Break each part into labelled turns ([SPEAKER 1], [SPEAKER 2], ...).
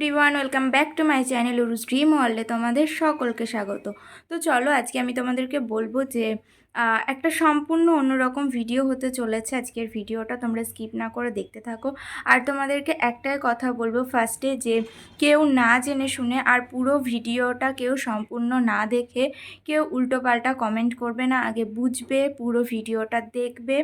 [SPEAKER 1] Everyone welcome back to my channel Urus dream ওয়ার্ল্ডে তোমাদের সকলকে স্বাগত। তো চলো, আজকে আমি তোমাদেরকে বলব যে একটা সম্পূর্ণ অন্যরকম ভিডিও হতে চলেছে আজকের ভিডিওটা তোমরা স্কিপ না করে দেখতে থাকো। আর তোমাদেরকে একটাই কথা বলব ফার্স্টে যে কেউ না জেনে শুনে আর পুরো ভিডিওটা কেউ সম্পূর্ণ না দেখে, কেউ উল্টোপাল্টা কমেন্ট করবে না, আগে বুঝবে, পুরো ভিডিওটা দেখবে,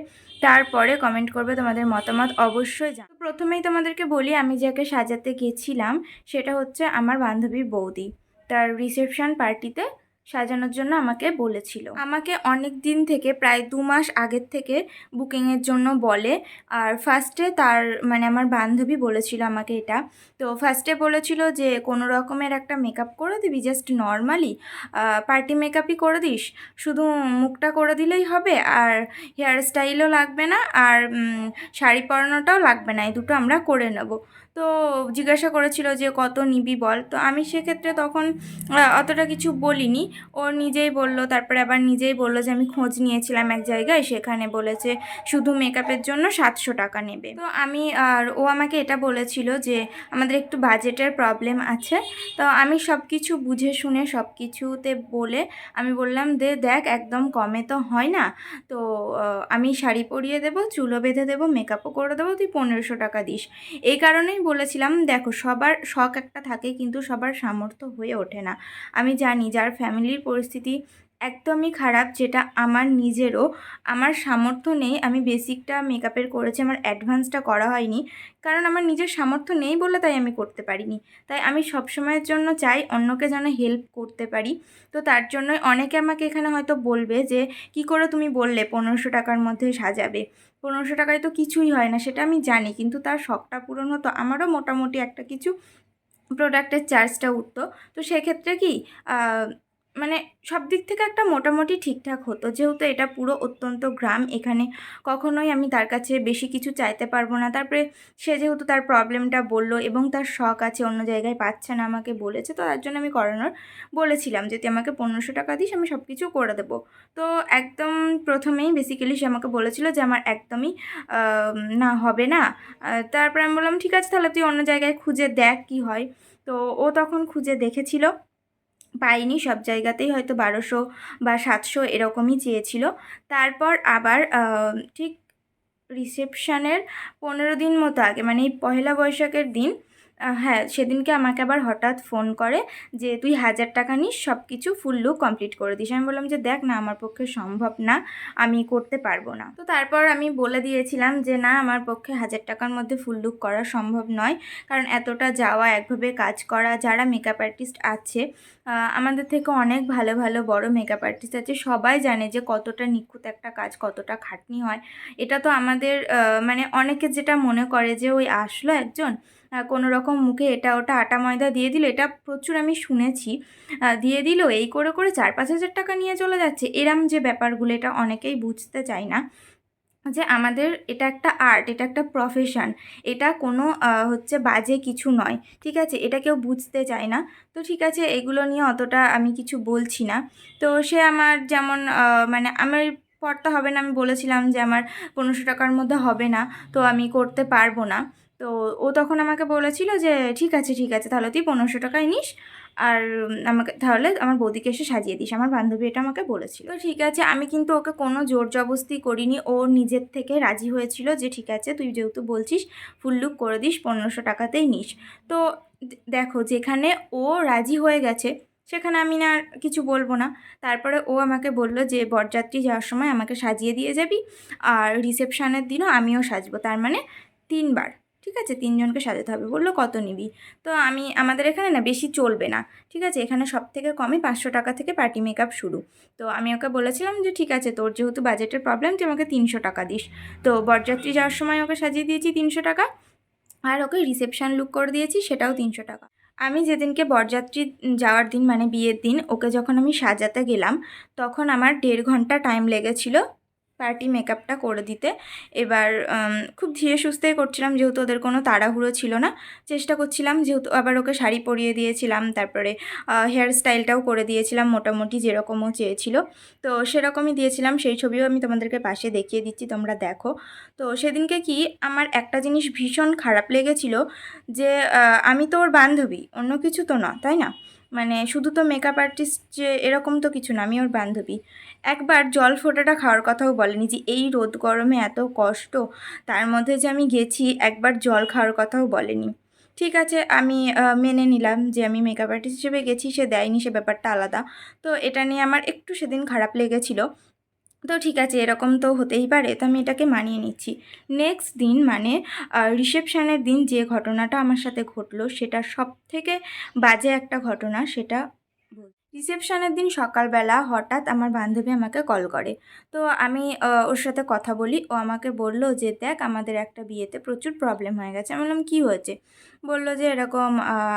[SPEAKER 1] তারপরে কমেন্ট করবে তোমাদের মতামত অবশ্যই জান প্রথমেই তোমাদেরকে বলি, আমি যাকে সাজাতে গেছিলাম, সেটা হচ্ছে আমার বান্ধবী বৌদি। তার রিসেপশন পার্টিতে সাজানোর জন্য আমাকে বলেছিল। আমাকে অনেক দিন থেকে, প্রায় দু মাস আগের থেকে বুকিংয়ের জন্য বলে। আর ফার্স্টে তার মানে আমার বান্ধবী বলেছিল আমাকে এটা। তো ফার্স্টে বলেছিল যে, কোনো রকমের একটা মেকআপ করে দিবি জাস্ট নর্মালি পার্টি মেকআপই করে দিস। শুধু মুখটা করে দিলেই হবে, আর হেয়ার স্টাইলও লাগবে না, আর শাড়ি পরানোটাও লাগবে না। এই দুটো আমরা করে নেব। তো জিজ্ঞাসা করেছিল যে, কত নিবি বল? তো আমি সেক্ষেত্রে তখন অতটা কিছু বলিনি। ও নিজেই বলল, তারপরে আবার নিজেই বলল যে, আমি খোঁজ নিয়েছিলাম এক জায়গায়, সেখানে বলেছে শুধু মেকআপের জন্য সাতশো টাকা নেবে। তো আমি, আর ও আমাকে এটা বলেছিল যে, আমাদের একটু বাজেটের প্রবলেম আছে। তো আমি সব কিছু বুঝে শুনে সব কিছুতে বলে আমি বললাম, দে, দেখ, একদম কমে তো হয় না। তো আমি শাড়ি পরিয়ে দেবো, চুলো বেঁধে দেবো, মেকআপও করে দেবো, তুই পনেরোশো টাকা দিস। এই কারণেই বলেছিলাম, দেখো, সবার শখ একটা থাকে কিন্তু সবার সামর্থ্য হয়ে ওঠে না। আমি জানি যার ফ্যামিলির পরিস্থিতি একদমই খারাপ, যেটা আমার নিজেরও, আমার সামর্থ্য নেই। আমি বেসিকটা মেকআপের করেছি, আমার অ্যাডভান্সটা করা হয়নি, কারণ আমার নিজের সামর্থ্য নেই বলে তাই আমি করতে পারিনি। তাই আমি সবসময়ের জন্য চাই অন্যকে যেন হেল্প করতে পারি। তো তার জন্যই অনেকে আমাকে এখানে হয়তো বলবে যে, কি করে তুমি বললে পনেরোশো টাকার মধ্যে সাজাবে? পনেরোশো টাকায় তো কিছুই হয় না, সেটা আমি জানি। কিন্তু তার শখটা পূরণ হতো, আমারও মোটামুটি একটা কিছু প্রোডাক্টের চার্জটা উঠতো। তো সেক্ষেত্রে কি মানে সব দিক থেকে একটা মোটামুটি ঠিকঠাক হতো। যেহেতু এটা পুরো অত্যন্ত গ্রাম, এখানে কখনোই আমি তার কাছে বেশি কিছু চাইতে পারব না। তারপরে সে যেহেতু তার প্রবলেমটা বলল এবং তার শখ আছে, অন্য জায়গায় পাচ্ছে না, আমাকে বলেছে, তো তার জন্য আমি করানোর বলেছিলাম যে, তুই আমাকে পনেরোশো টাকা দিস, আমি সব কিছু করে দেবো। তো একদম প্রথমেই বেসিক্যালি সে আমাকে বলেছিল যে, আমার একদমই না হবে না। তারপরে আমি বললাম, ঠিক আছে, তাহলে তুই অন্য জায়গায় খুঁজে দেখ কি হয়। তো ও তখন খুঁজে দেখেছিল। পাইনি, সব জায়গাতেই হয়তো বারোশো বা সাতশো এরকমই চেয়েছিল। তারপর আবার ঠিক রিসেপশানের পনেরো দিন মতো আগে মানে এই পহেলা বৈশাখের দিন হ্যাঁ সেদিনকে আমাকে আবার হঠাৎ ফোন করে যে, তুই হাজার টাকা নিস সব কিছু ফুল লুক কমপ্লিট করে দিস। আমি বললাম যে, দেখ না, আমার পক্ষে সম্ভব না, আমি করতে পারব না। তো তারপর আমি বলে দিয়েছিলাম যে, না, আমার পক্ষে হাজার টাকার মধ্যে ফুল লুক করা সম্ভব নয়, কারণ এতটা যাওয়া, একভাবে কাজ করা, যারা মেকআপ আর্টিস্ট আছে আমাদের থেকে অনেক ভালো ভালো, বড় মেকআপ আর্টিস্ট আছে, সবাই জানে যে, কতটা নিখুঁত একটা কাজ, কতটা খাটনি হয়। এটা তো আমাদের মানে অনেকে যেটা মনে করে যে, ওই আসলো একজন কোনো রকম মুখে এটা ওটা আটা ময়দা দিয়ে দিল, এটা প্রচুর আমি শুনেছি। দিয়ে দিল, এই করে করে চার পাঁচ হাজার টাকা নিয়ে চলে যাচ্ছে। এরম যে ব্যাপারগুলো, এটা অনেকেই বুঝতে চায় না। যে আমাদের এটা একটা আর্ট, এটা একটা প্রফেশন, এটা কোনো হচ্ছে বাজে কিছু নয়, ঠিক আছে? এটা কেউ বুঝতে চায় না। তো ঠিক আছে, এগুলো নিয়ে অতটা আমি কিছু বলছি না। তো সে আমার যেমন মানে আমার পড়তে হবে না, আমি বলেছিলাম যে আমার পনেরোশো টাকার মধ্যে হবে না, তো আমি করতে পারব না। তো ও তখন আমাকে বলেছিল যে, ঠিক আছে ঠিক আছে, তাহলে তুই পনেরোশো টাকায় নিস আর আমাকে, তাহলে আমার বৌদিকে এসে সাজিয়ে দিস। আমার বান্ধবী এটা আমাকে বলেছিল। ঠিক আছে, আমি কিন্তু ওকে কোনো জোর জবস্তি করিনি। ও নিজের থেকে রাজি হয়েছিল যে, ঠিক আছে, তুই যেহেতু বলছিস, ফুল লুক করে দিস, পনেরোশো টাকাতেই নিস। তো দেখো, যেখানে ও রাজি হয়ে গেছে, সেখানে আমি না কিছু বলব না। তারপরে ও আমাকে বলল যে, বরযাত্রী যাওয়ার সময় আমাকে সাজিয়ে দিয়ে যাবি আর রিসেপশানের দিনও আমিও সাজবো। তার মানে তিনবার। ঠিক আছে, তিনজনকে সাজাতে হবে। বলল, কত নিবি? তো আমি, আমাদের এখানে না বেশি চলবে না, ঠিক আছে? এখানে সব থেকে কমই পাঁচশো টাকা থেকে পার্টি মেকআপ শুরু। তো আমি ওকে বলেছিলাম যে, ঠিক আছে, তোর যেহেতু বাজেটের প্রবলেম তুই আমাকে তিনশো টাকা দিস। তো বরযাত্রী যাওয়ার সময় ওকে সাজিয়ে দিয়েছি তিনশো টাকা, আর ওকে রিসেপশান লুক করে দিয়েছি, সেটাও তিনশো টাকা। আমি যেদিনকে বরযাত্রী যাওয়ার দিন মানে বিয়ের দিন, ওকে যখন আমি সাজাতে গেলাম, তখন আমার দেড় ঘণ্টা টাইম লেগেছিল পার্টি মেকআপটা করে দিতে। এবার খুব ধীরে সুস্থেই করছিলাম, যেহেতু ওদের কোনো তাড়াহুড়ো ছিল না। চেষ্টা করছিলাম, যেহেতু আবার ওকে শাড়ি পরিয়ে দিয়েছিলাম, তারপরে হেয়ার স্টাইলটাও করে দিয়েছিলাম মোটামুটি যেরকমও চেয়েছিল। তো সেরকমই দিয়েছিলাম, সেই ছবিও আমি তোমাদেরকে পাশে দেখিয়ে দিচ্ছি, তোমরা দেখো। তো সেদিনকে কি আমার একটা জিনিস ভীষণ খারাপ লেগেছিল যে আমি তো ওর বান্ধবী, অন্য কিছু তো না, তাই না? মানে শুধু তো মেকআপ আর্টিস্ট যে এরকম তো কিছু না, আমি ওর বান্ধবী। একবার জল ফোটাটা খাওয়ার কথাও বলেনি যে এই রোদ গরমে এত কষ্ট, তার মধ্যে যে আমি গেছি একবার জল খাওয়ার কথাও বলেনি। ঠিক আছে, আমি মেনে নিলাম যে আমি মেকআপ আর্টিস্ট হিসেবে গেছি, সে দেয়নি, সে ব্যাপারটা আলাদা। তো এটা নিয়ে আমার একটু সেদিন খারাপ লেগেছিল। তো ঠিক আছে, এরকম তো হতেই পারে। তো আমি এটাকে মানিয়ে নিচ্ছি। নেক্সট দিন মানে রিসেপশানের দিন যে ঘটনাটা আমার সাথে ঘটলো, সেটা সব থেকে বাজে একটা ঘটনা, সেটা রিসেপশনের দিন সকালবেলা হঠাৎ আমার বান্ধবী আমাকে কল করে। তো আমি ওর সাথে কথা বলি। ও আমাকে বলল যে, দেখ, আমাদের একটা বিয়েতে প্রচুর প্রবলেম হয়ে গেছে। আমি বললাম, কী হয়েছে? বলল যে, এরকম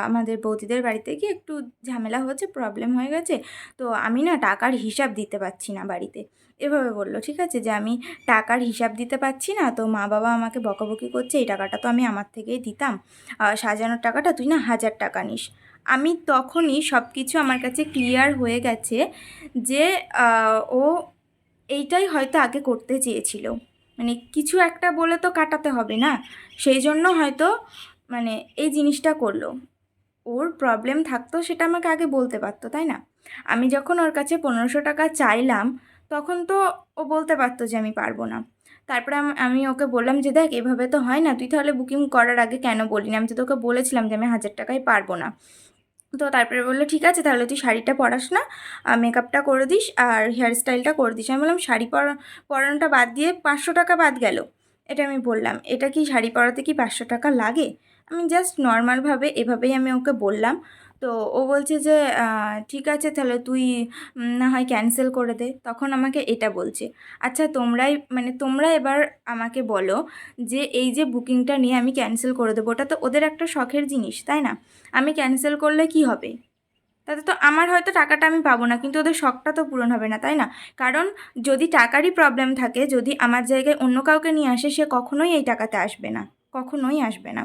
[SPEAKER 1] আমাদের বৌদিদের বাড়িতে কি একটু ঝামেলা হচ্ছে প্রবলেম হয়ে গেছে। তো আমি না টাকার হিসাব দিতে পারছি না বাড়িতে। এভাবে বলল, ঠিক আছে, যে আমি টাকার হিসাব দিতে পারছি না। তো মা বাবা আমাকে বকাবকি করছে, এই টাকাটা তো আমি আমার থেকেই দিতাম। সাজানোর টাকাটা তুই না হাজার টাকা নিস। আমি তখনই সব কিছু আমার কাছে ক্লিয়ার হয়ে গেছে যে ও এইটাই হয়তো আগে করতে চেয়েছিল। মানে কিছু একটা বলে তো কাটাতে হবে না। সেই জন্য হয়তো মানে এই জিনিসটা করল। ওর প্রবলেম থাকতো সেটা আমাকে আগে বলতে পারতো, তাই না? আমি যখন ওর কাছে পনেরোশো টাকা চাইলাম, তখন তো ও বলতে পারতো যে আমি পারব না। তারপরে আম- ওকে বললাম যে, দেখ, এভাবে তো হয় না। তুই তাহলে বুকিং করার আগে কেন বললি না? আমি তো তোকে বলেছিলাম যে, আমি হাজার টাকায় পারব না। তো তারপরে বলল, ঠিক আছে, তাহলে তুই শাড়িটা পরাস না মেকআপটা করে দিস আর হেয়ার স্টাইলটা করে দিস। আমি বললাম, শাড়ি পরা, পরানোটা বাদ দিয়ে পাঁচশো টাকা বাদ গেল? এটা আমি বললাম, এটা কি শাড়ি পরাতে কি পাঁচশো টাকা লাগে? আমি জাস্ট নর্মালভাবে এভাবেই আমি ওকে বললাম তো ও বলছে যে ঠিক আছে তাহলে তুই না হয় ক্যান্সেল করে দে। তখন আমাকে এটা বলছে। আচ্ছা তোমরাই মানে তোমরা এবার আমাকে বলো যে, এই যে বুকিংটা নিয়ে আমি ক্যান্সেল করে দেবো, ওটা তো ওদের একটা শখের জিনিস, তাই না? আমি ক্যান্সেল করলে কি হবে? তাতে তো আমার হয়তো টাকাটা আমি পাবো না, কিন্তু ওদের শখটা তো পূরণ হবে না, তাই না? কারণ যদি টাকারই প্রবলেম থাকে, যদি আমার জায়গায় অন্য কাউকে নিয়ে আসে, সে কখনোই এই টাকাতে আসবে না, কখনোই আসবে না।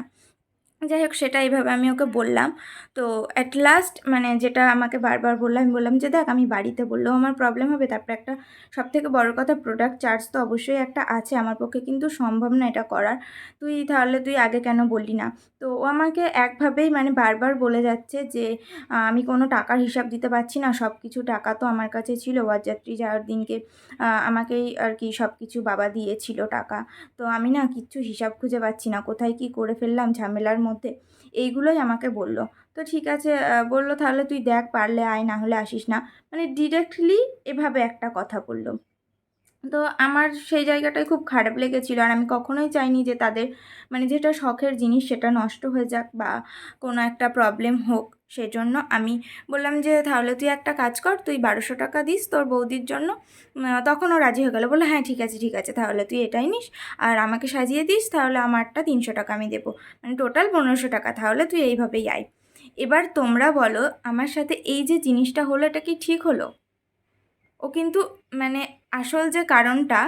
[SPEAKER 1] যাই হোক, সেটা এইভাবে আমি ওকে বললাম। তো অ্যাট লাস্ট মানে যেটা আমাকে বারবার বললাম আমি বললাম যে, দেখ, আমি বাড়িতে বললেও আমার প্রবলেম হবে। তারপর একটা সব থেকে বড় কথা প্রোডাক্ট চার্জ তো অবশ্যই একটা আছে। আমার পক্ষে কিন্তু সম্ভব না এটা করার। তুই তাহলে তুই আগে কেন বললি না? তো ও আমাকে একভাবেই মানে বারবার বলে যাচ্ছে যে আমি কোনো টাকার হিসাব দিতে পারছি না। সব কিছু টাকা তো আমার কাছে ছিল। বরযাত্রী যাওয়ার দিনকে আমাকেই আর কি সব কিছু বাবা দিয়েছিল টাকা। তো আমি না কিচ্ছু হিসাব খুঁজে পাচ্ছি না। কোথায় কি করে ফেললাম? ঝামেলার মধ্যে এইগুলোই আমাকে বলল। তো ঠিক আছে বলল, তাহলে তুই দেখ, পারলে আয়, না হলে আসিস না। মানে ডিরেক্টলি এভাবে একটা কথা বলল। তো আমার সেই জায়গাটাই খুব খারাপ লেগেছিলো। আর আমি কখনোই চাইনি যে তাদের মানে যেটা শখের জিনিস সেটা নষ্ট হয়ে যাক বা কোনো একটা প্রবলেম হোক। সেজন্য আমি বললাম যে, তাহলে তুই একটা কাজ কর, তুই বারোশো টাকা দিস তোর বৌদির জন্য। তখন ও রাজি হয়ে গেলো। বলল হ্যাঁ ঠিক আছে ঠিক আছে, তাহলে তুই এটাই নিস আর আমাকে সাজিয়ে দিস, তাহলে আমারটা তিনশো টাকা আমি দেবো। মানে টোটাল পনেরোশো টাকা, তাহলে তুই এইভাবেই আয়। এবার তোমরা বলো, আমার সাথে এই যে জিনিসটা হলো, এটা কি ঠিক হলো? ও কিন্তু মানে আসল যে কারণটা,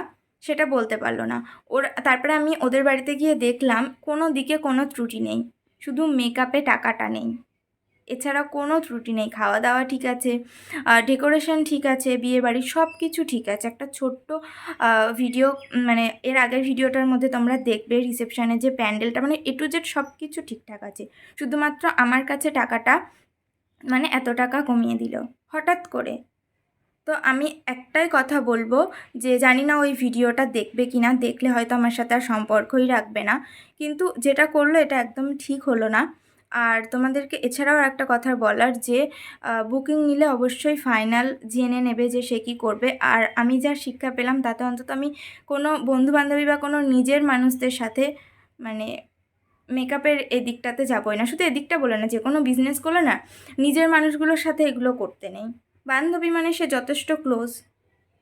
[SPEAKER 1] সেটা বলতে পারল না। ওর, তারপরে আমি ওদের বাড়িতে গিয়ে দেখলাম, কোনো দিকে কোনো ত্রুটি নেই। শুধু মেকআপে টাকাটা নেই। এছাড়া কোনো ত্রুটি নেই খাওয়া দাওয়া ঠিক আছে ডেকোরেশন ঠিক আছে বিয়ে বাড়ির সব কিছু ঠিক আছে। একটা ছোট্ট ভিডিও মানে এর আগের ভিডিওটার মধ্যে তোমরা দেখবে রিসেপশানে যে প্যান্ডেলটা মানে এ টু জেড সব কিছু ঠিকঠাক আছে। শুধুমাত্র আমার কাছে টাকাটা মানে এত টাকা কমিয়ে দিল, হঠাৎ করে। তো আমি একটাই কথা বলব যে জানি না ওই ভিডিওটা দেখবে কি না দেখলে হয়তো আমার সাথে আর সম্পর্কই রাখবে না। কিন্তু যেটা করল, এটা একদম ঠিক হলো না। আর তোমাদেরকে এছাড়াও একটা কথা বলার যে বুকিং নিলে অবশ্যই ফাইনাল জেনে নেবে যে সে কী করবে। আর আমি যা শিক্ষা পেলাম তাতে অন্তত আমি কোনো বন্ধুবান্ধবী বা কোনো নিজের মানুষদের সাথে মানে মেকআপের এদিকটাতে যাবোই না। শুধু এদিকটা বলে না যে কোনো বিজনেস করলে না, নিজের মানুষগুলোর সাথে এগুলো করতে নেই। বান্ধবী মানে সে যথেষ্ট ক্লোজ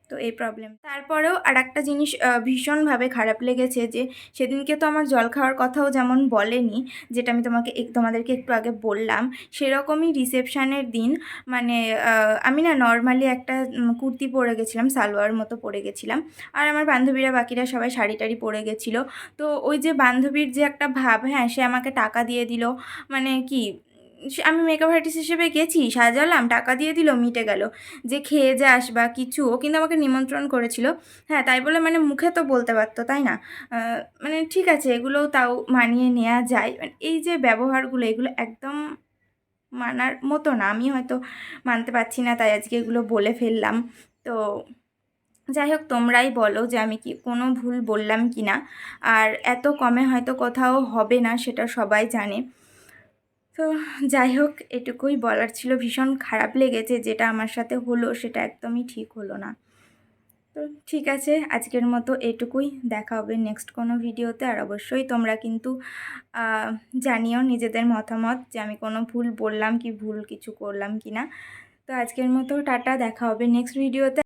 [SPEAKER 1] তো এই প্রবলেম তারপরেও আর একটা জিনিস ভীষণভাবে খারাপ লেগেছে যে সেদিনকে তো আমার জল খাওয়ার কথাও যেমন বলেনি, যেটা আমি তোমাকে তোমাদেরকে একটু আগে বললাম, সেরকমই রিসেপশানের দিন মানে আমি না নর্মালি একটা কুর্তি পরে গেছিলাম, সালোয়ার মতো পরে গেছিলাম, আর আমার বান্ধবীরা বাকিরা সবাই শাড়ি টাড়ি পরে গেছিল, তো ওই যে বান্ধবীর যে একটা ভাব হ্যাঁ সে আমাকে টাকা দিয়ে দিল মানে কি আমি মেকআপ আর্টিস্ট হিসেবে গেছি, সাজালাম, টাকা দিয়ে দিল, মিটে গেল। যে খেয়ে যাস বা কিছু, ও কিন্তু আমাকে নিমন্ত্রণ করেছিল। হ্যাঁ তাই বলে মানে মুখে তো বলতে পারতো, তাই না? মানে ঠিক আছে, এগুলোও তাও মানিয়ে নেওয়া যায়। মানে এই যে ব্যবহারগুলো, এগুলো একদম মানার মতো না। আমি হয়তো মানতে পারছি না, তাই আজকে এগুলো বলে ফেললাম। তো যাই হোক, তোমরাই বলো যে আমি কি, কোনো ভুল বললাম কি না আর এত কমে হয়তো কোথাও হবে না, সেটা সবাই জানে। তো যাই হোক, এটুকুই বলার ছিল। ভীষণ খারাপ লেগেছে, যেটা আমার সাথে হলো সেটা একদমই ঠিক হলো না। তো ঠিক আছে, আজকের মতো এটুকুই। দেখা হবে নেক্সট কোনো ভিডিওতে। আর অবশ্যই তোমরা কিন্তু জানিও নিজেদের মতামত যে আমি কোনো ভুল বললাম কি ভুল কিছু করলাম কি না তো আজকের মতো টাটা, দেখা হবে নেক্সট ভিডিওতে